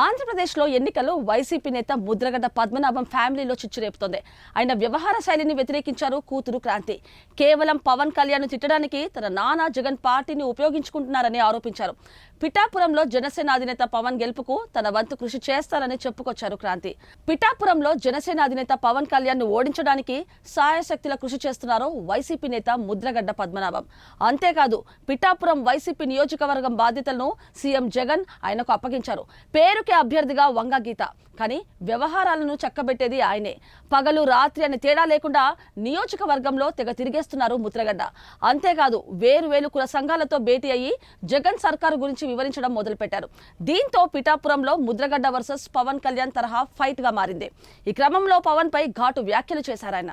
ఆంధ్రప్రదేశ్లో ఎన్నికలు వైసీపీ నేత ముద్రగడ్డ పద్మనాభం ఫ్యామిలీలో చిచ్చురేపుతోంది. ఆయన వ్యవహార శైలిని వ్యతిరేకించారు కూతురు క్రాంతి. కేవలం పవన్ కళ్యాణ్ తిట్టడానికి తన నాన్న జగన్ పార్టీని ఉపయోగించుకుంటున్నారని ఆరోపించారు. పిఠాపురంలో జనసేన అధినేత పవన్ గెలుపుకు తన వంతు కృషి చేస్తారని చెప్పుకొచ్చారు క్రాంతి. పిఠాపురంలో జనసేన అధినేత పవన్ కళ్యాణ్ను ఓడించడానికి సాయశక్తిల కృషి చేస్తున్నారు వైసీపీ నేత ముద్రగడ్డ పద్మనాభం. అంతేకాదు పిఠాపురం వైసీపీ నియోజకవర్గం బాధ్యతలను సీఎం జగన్ ఆయనకు అప్పగించారు. పేరుకే అభ్యర్థిగా వంగ గీత. కానీ వ్యవహారాలను చక్కబెట్టేది ఆయనే. పగలు రాత్రి అనే తేడా లేకుండా నియోజకవర్గంలో తెగ తిరిగేస్తున్నారు ముద్రగడ్డ. అంతేకాదు వేరు వేలు కుల సంఘాలతో భేటీ అయ్యి జగన్ సర్కారు గురించి వివరించడం మొదలుపెట్టారు. దీంతో పిఠాపురంలో ముద్రగడ్డ వర్సెస్ పవన్ కళ్యాణ్ తరహా ఫైట్గా మారింది. ఈ క్రమంలో పవన్ పై ఘాటు వ్యాఖ్యలు చేశారు ఆయన.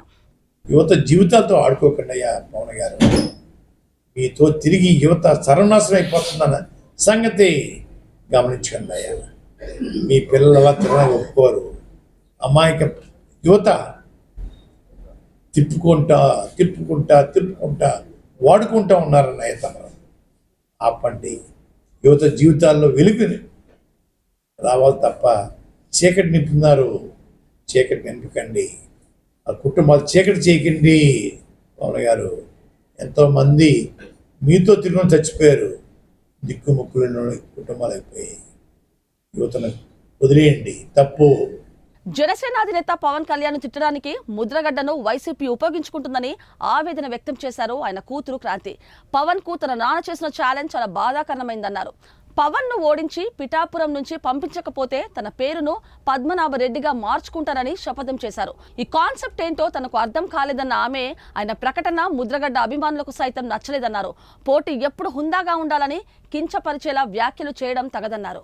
యువత జీవితాలతో ఆడుకోకండి పవన్ గారు. మీతో తిరిగి యువత సర్వనాశనం అయిపోతుందన్న సంగతి గమనించండి అయ్యా. మీ పిల్లలు అలా తిరగ ఒప్పుకోరు. అమాయక యువత తిప్పుకుంటా తిప్పుకుంటా తిప్పుకుంటా వాడుకుంటా ఉన్నారన్న తమరు ఆపండి యువత జీవితాల్లో వెలుగు రావాలి తప్ప చీకటి నింపుతున్నారు. చీకటి నింపకండి. ఆ కుటుంబాలు చీకటి చేయకండి. పవన్ గారు ఎంతోమంది మీతో తిరుగుని చచ్చిపోయారు. దిక్కుముక్కులు కుటుంబాలు అయిపోయాయి. యువతను వదిలేయండి. తప్పు. జనసేన అధినేత పవన్ కళ్యాణ్ తిట్టడానికి ముద్రగడ్డను వైసీపీ ఉపయోగించుకుంటుందని ఆవేదన వ్యక్తం చేశారు ఆయన కూతురు క్రాంతి. పవన్కు తన నాన్న చేసిన ఛాలెంజ్ చాలా బాధాకరమైందన్నారు. పవన్ను ఓడించి పిఠాపురం నుంచి పంపించకపోతే తన పేరును పద్మనాభరెడ్డిగా మార్చుకుంటారని శపథం చేశారు. ఈ కాన్సెప్ట్ ఏంటో తనకు అర్థం కాలేదన్న ఆమె ఆయన ప్రకటన ముద్రగడ్డ అభిమానులకు సైతం నచ్చలేదన్నారు. పోటీ ఎప్పుడు హుందాగా ఉండాలని కించపరిచేలా వ్యాఖ్యలు చేయడం తగదన్నారు.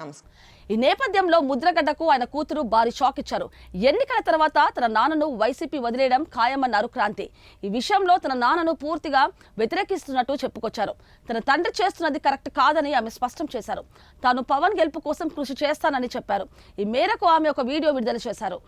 నమస్కారం. ఈ నేపథ్యంలో ముద్రగడ్డకు ఆయన కూతురు భారీ షాక్ ఇచ్చారు. ఎన్నికల తర్వాత తన నాన్నను వైసీపీ వదిలేయడం ఖాయమన్నారు క్రాంతి. ఈ విషయంలో తన నాన్నను పూర్తిగా వ్యతిరేకిస్తున్నట్టు చెప్పుకొచ్చారు. తన తండ్రి చేస్తున్నది కరెక్ట్ కాదని ఆమె స్పష్టం చేశారు. తాను పవన్ గెలుపు కోసం కృషి చేస్తానని చెప్పారు. ఈ మేరకు ఆమె ఒక వీడియో విడుదల చేశారు.